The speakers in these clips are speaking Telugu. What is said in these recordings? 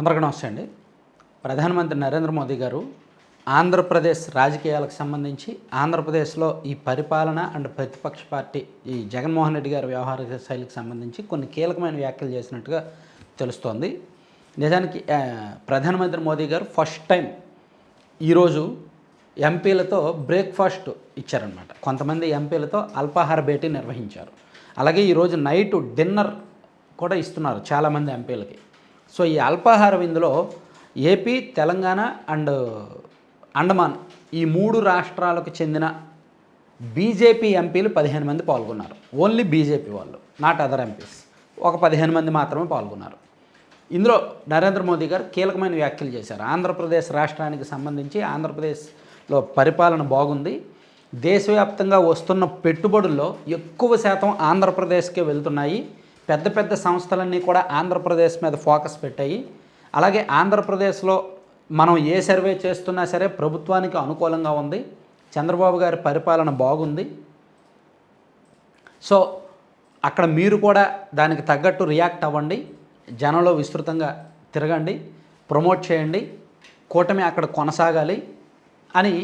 అందరికీ నమస్తే అండి. ప్రధానమంత్రి నరేంద్ర మోదీ గారు ఆంధ్రప్రదేశ్ రాజకీయాలకు సంబంధించి ఆంధ్రప్రదేశ్లో ఈ పరిపాలన అండ్ ప్రతిపక్ష పార్టీ ఈ జగన్మోహన్ రెడ్డి గారి వ్యవహార శైలికి సంబంధించి కొన్ని కీలకమైన వ్యాఖ్యలు చేసినట్టుగా తెలుస్తోంది. నిజానికి ప్రధానమంత్రి మోదీ గారు ఫస్ట్ టైం ఈరోజు ఎంపీలతో బ్రేక్ఫాస్ట్ ఇచ్చారనమాట కొంతమంది ఎంపీలతో అల్పాహార భేటీ నిర్వహించారు. అలాగే ఈరోజు నైట్ డిన్నర్ కూడా ఇస్తున్నారు చాలామంది ఎంపీలకి. సో ఈ అల్పాహార విందులో ఏపీ తెలంగాణ అండ్ అండమాన్ ఈ మూడు రాష్ట్రాలకు చెందిన బీజేపీ ఎంపీలు పదిహేను మంది పాల్గొన్నారు. ఓన్లీ బీజేపీ వాళ్ళు నాట్ అదర్ ఎంపీస్. ఒక పదిహేను మంది మాత్రమే పాల్గొన్నారు. ఇందులో నరేంద్ర మోదీ గారు కీలకమైన వ్యాఖ్యలు చేశారు. ఆంధ్రప్రదేశ్ రాష్ట్రానికి సంబంధించి ఆంధ్రప్రదేశ్లో పరిపాలన బాగుంది. దేశవ్యాప్తంగా వస్తున్న పెట్టుబడుల్లో ఎక్కువ శాతం ఆంధ్రప్రదేశ్కే వెళ్తున్నాయి. పెద్ద పెద్ద సంస్థలన్నీ కూడా ఆంధ్రప్రదేశ్ మీద ఫోకస్ పెట్టాయి. అలాగే ఆంధ్రప్రదేశ్లో మనం ఏ సర్వే చేస్తున్నా సరే ప్రభుత్వానికి అనుకూలంగా ఉంది. చంద్రబాబు గారి పరిపాలన బాగుంది. సో అక్కడ మీరు కూడా దానికి తగ్గట్టు రియాక్ట్ అవ్వండి. జనంలో విస్తృతంగా తిరగండి. ప్రమోట్ చేయండి. కూటమి అక్కడ కొనసాగాలి అని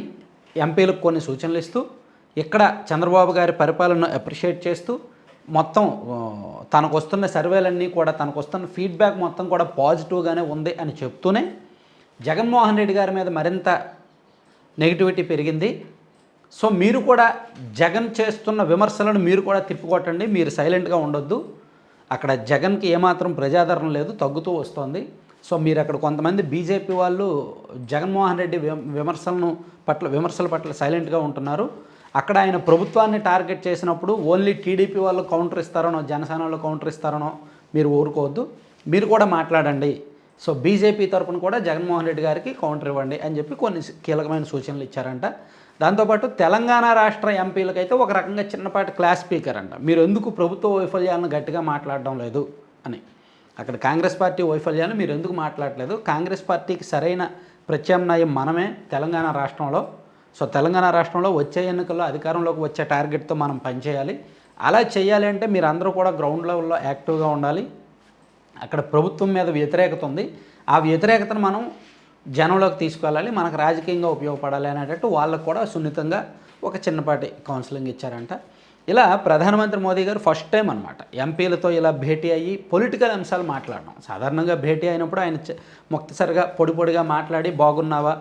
ఎంపీలకు కొన్ని సూచనలు ఇస్తూ ఇక్కడ చంద్రబాబు గారి పరిపాలనను అప్రిషియేట్ చేస్తూ మొత్తం తనకు వస్తున్న సర్వేలన్నీ కూడా తనకు వస్తున్న ఫీడ్బ్యాక్ మొత్తం కూడా పాజిటివ్గానే ఉంది అని చెప్తూనే జగన్మోహన్ రెడ్డి గారి మీద మరింత నెగిటివిటీ పెరిగింది. సో మీరు కూడా జగన్ చేస్తున్న విమర్శలను మీరు కూడా తిప్పికొట్టండి మీరు సైలెంట్గా ఉండొద్దు. అక్కడ జగన్కి ఏమాత్రం ప్రజాదరణ లేదు తగ్గుతూ వస్తోంది. సో మీరు అక్కడ కొంతమంది బీజేపీ వాళ్ళు జగన్మోహన్ రెడ్డి విమర్శలను పట్ల విమర్శల పట్ల సైలెంట్గా ఉంటున్నారు. అక్కడ ఆయన ప్రభుత్వాన్ని టార్గెట్ చేసినప్పుడు ఓన్లీ టీడీపీ వాళ్ళు కౌంటర్ ఇస్తారనో జనసేన వాళ్ళు కౌంటర్ ఇస్తారనో మీరు ఊరుకోవద్దు. మీరు కూడా మాట్లాడండి. సో బీజేపీ తరపున కూడా జగన్మోహన్ రెడ్డి గారికి కౌంటర్ ఇవ్వండి అని చెప్పి కొన్ని కీలకమైన సూచనలు ఇచ్చారంట. దాంతోపాటు తెలంగాణ రాష్ట్ర ఎంపీలకైతే ఒక రకంగా చిన్నపాటి క్లాస్ స్పీకర్ అంట. మీరు ఎందుకు ప్రభుత్వ వైఫల్యాలను గట్టిగా మాట్లాడడం లేదు అని. అక్కడ కాంగ్రెస్ పార్టీ వైఫల్యాన్ని మీరు ఎందుకు మాట్లాడలేదు? కాంగ్రెస్ పార్టీకి సరైన ప్రత్యామ్నాయం మనమే తెలంగాణ రాష్ట్రంలో సో తెలంగాణ రాష్ట్రంలో వచ్చే ఎన్నికల్లో అధికారంలోకి వచ్చే టార్గెట్తో మనం పనిచేయాలి. అలా చేయాలి అంటే మీరు అందరూ కూడా గ్రౌండ్ లెవెల్లో యాక్టివ్గా ఉండాలి. అక్కడ ప్రభుత్వం మీద వ్యతిరేకత ఉంది. ఆ వ్యతిరేకతను మనం జనంలోకి తీసుకెళ్ళాలి. మనకు రాజకీయంగా ఉపయోగపడాలి అనేటట్టు వాళ్ళకు కూడా సున్నితంగా ఒక చిన్నపాటి కౌన్సిలింగ్ ఇచ్చారంట. ఇలా ప్రధానమంత్రి మోదీ గారు ఫస్ట్ టైం అనమాట ఎంపీలతో ఇలా భేటీ అయ్యి పొలిటికల్ అంశాలు మాట్లాడడం. సాధారణంగా భేటీ అయినప్పుడు ఆయన ముక్తసరిగా పొడి పొడిగా మాట్లాడి బాగున్నావా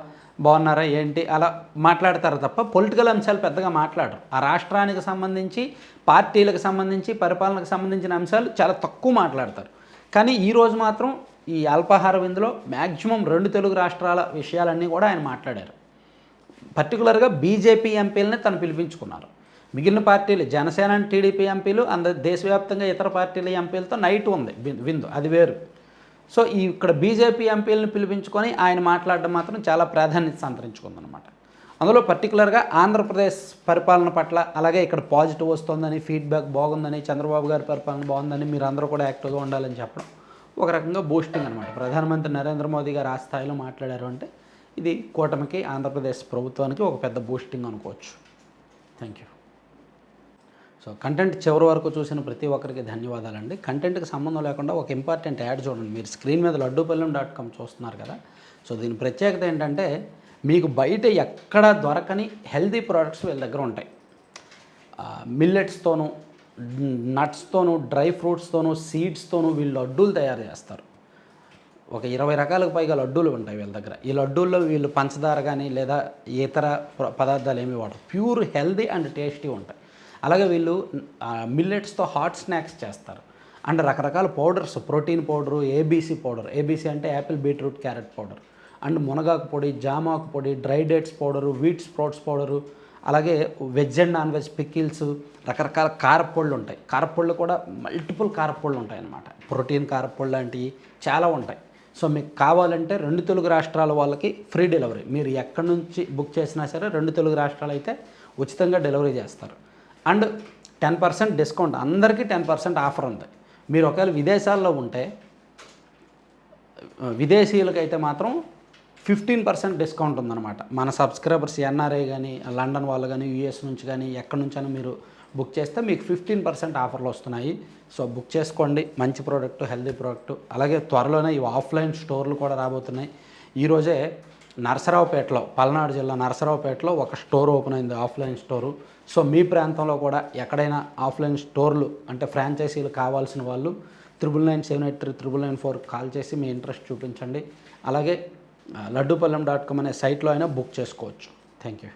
బాగున్నారా ఏంటి? అలా మాట్లాడతారు తప్ప పొలిటికల్ అంశాలు పెద్దగా మాట్లాడరు. ఆ రాష్ట్రానికి సంబంధించి పార్టీలకు సంబంధించి పరిపాలనకు సంబంధించిన అంశాలు చాలా తక్కువ మాట్లాడతారు. కానీ ఈరోజు మాత్రం ఈ అల్పాహార విందులో మ్యాక్సిమం రెండు తెలుగు రాష్ట్రాల విషయాలన్నీ కూడా ఆయన మాట్లాడారు. పర్టికులర్గా బీజేపీ ఎంపీలని తను పిలిపించుకున్నారు. మిగిలిన పార్టీలు జనసేన టీడీపీ ఎంపీలు అంద దేశవ్యాప్తంగా ఇతర పార్టీల ఎంపీలతో నైట్ ఉంది విందు. అది వేరు. సో ఈ ఇక్కడ బీజేపీ ఎంపీలను పిలిపించుకొని ఆయన మాట్లాడడం మాత్రం చాలా ప్రాధాన్యత సంతరించుకుందనమాట అందులో పర్టికులర్గా ఆంధ్రప్రదేశ్ పరిపాలన పట్ల అలాగే ఇక్కడ పాజిటివ్ వస్తుందని ఫీడ్బ్యాక్ బాగుందని చంద్రబాబు గారి పరిపాలన బాగుందని మీరు అందరూ కూడా యాక్టివ్గా ఉండాలని చెప్పడం ఒక రకంగా బూస్టింగ్ అనమాట ప్రధానమంత్రి నరేంద్ర మోదీ గారు ఆ స్థాయిలో మాట్లాడారు అంటే ఇది కూటమికి ఆంధ్రప్రదేశ్ ప్రభుత్వానికి ఒక పెద్ద బూస్టింగ్ అనుకోవచ్చు. థ్యాంక్ యూ సో కంటెంట్ చివరి వరకు చూసిన ప్రతి ఒక్కరికి ధన్యవాదాలండి. కంటెంట్కి సంబంధం లేకుండా ఒక ఇంపార్టెంట్ యాడ్ చూడండి. మీరు స్క్రీన్ మీద లడ్డూపల్లెం డాట్ కామ్ చూస్తున్నారు కదా. సో దీని ప్రత్యేకత ఏంటంటే మీకు బయట ఎక్కడ దొరకని హెల్తీ ప్రోడక్ట్స్ వీళ్ళ దగ్గర ఉంటాయి. మిల్లెట్స్తోనూ నట్స్తోనూ డ్రై ఫ్రూట్స్తోనూ సీడ్స్తోనూ వీళ్ళు లడ్డూలు తయారు చేస్తారు. ఒక ఇరవై రకాలకు పైగా లడ్డూలు ఉంటాయి వీళ్ళ దగ్గర. ఈ లడ్డూల్లో వీళ్ళు పంచదార కానీ లేదా ఇతర పదార్థాలు ఏమి వాడరు. ప్యూర్ హెల్దీ అండ్ టేస్టీ ఉంటాయి. అలాగే వీళ్ళు మిల్లెట్స్తో హాట్ స్నాక్స్ చేస్తారు. అండ్ రకరకాల powders protein powder ABC powder. ABC అంటే apple beetroot carrot powder. And మునగాకు పొడి జామాకు పొడి dry dates powder wheat sprouts powder అలాగే veg and non veg pickles రకరకాల కారపళ్ళు ఉంటాయి. కారపొళ్ళు కూడా మల్టిపుల్ కారపొళ్ళు ఉంటాయి అన్నమాట ప్రోటీన్ కారపళ్ళు లాంటివి చాలా ఉంటాయి. సో మీకు కావాలంటే రెండు తెలుగు రాష్ట్రాల వాళ్ళకి ఫ్రీ డెలివరీ. మీరు ఎక్కడి నుంచి బుక్ చేసినా సరే రెండు తెలుగు రాష్ట్రాలు అయితే ఉచితంగా డెలివరీ చేస్తారు. And ten percent discount. అందరికీ టెన్ పర్సెంట్ ఆఫర్ ఉంది. మీరు ఒకవేళ విదేశాల్లో ఉంటే విదేశీయులకైతే మాత్రం ఫిఫ్టీన్ పర్సెంట్ డిస్కౌంట్ ఉందన్నమాట. మన సబ్స్క్రైబర్స్ ఎన్ఆర్ఐ కానీ లండన్ వాళ్ళు కానీ యూఎస్ నుంచి కానీ ఎక్కడి నుంచైనా మీరు బుక్ చేస్తే మీకు ఫిఫ్టీన్ పర్సెంట్ ఆఫర్లు వస్తున్నాయి. సో బుక్ చేసుకోండి. మంచి ప్రోడక్ట్ హెల్దీ ప్రోడక్ట్. అలాగే త్వరలోనే ఇవి ఆఫ్లైన్ స్టోర్లు కూడా రాబోతున్నాయి. ఈరోజే నరసరావుపేటలో పల్నాడు జిల్లా నరసరావుపేటలో ఒక స్టోర్ ఓపెన్ అయింది ఆఫ్లైన్ స్టోరు. సో మీ ప్రాంతంలో కూడా ఎక్కడైనా ఆఫ్లైన్ స్టోర్లు అంటే ఫ్రాంచైజీలు కావాల్సిన వాళ్ళు triple nine seven eight three triple nine four call చేసి మీ ఇంట్రెస్ట్ చూపించండి. అలాగే లడ్డూపల్లెం డాట్ కామ్ అనే సైట్లో అయినా బుక్ చేసుకోవచ్చు. Thank you.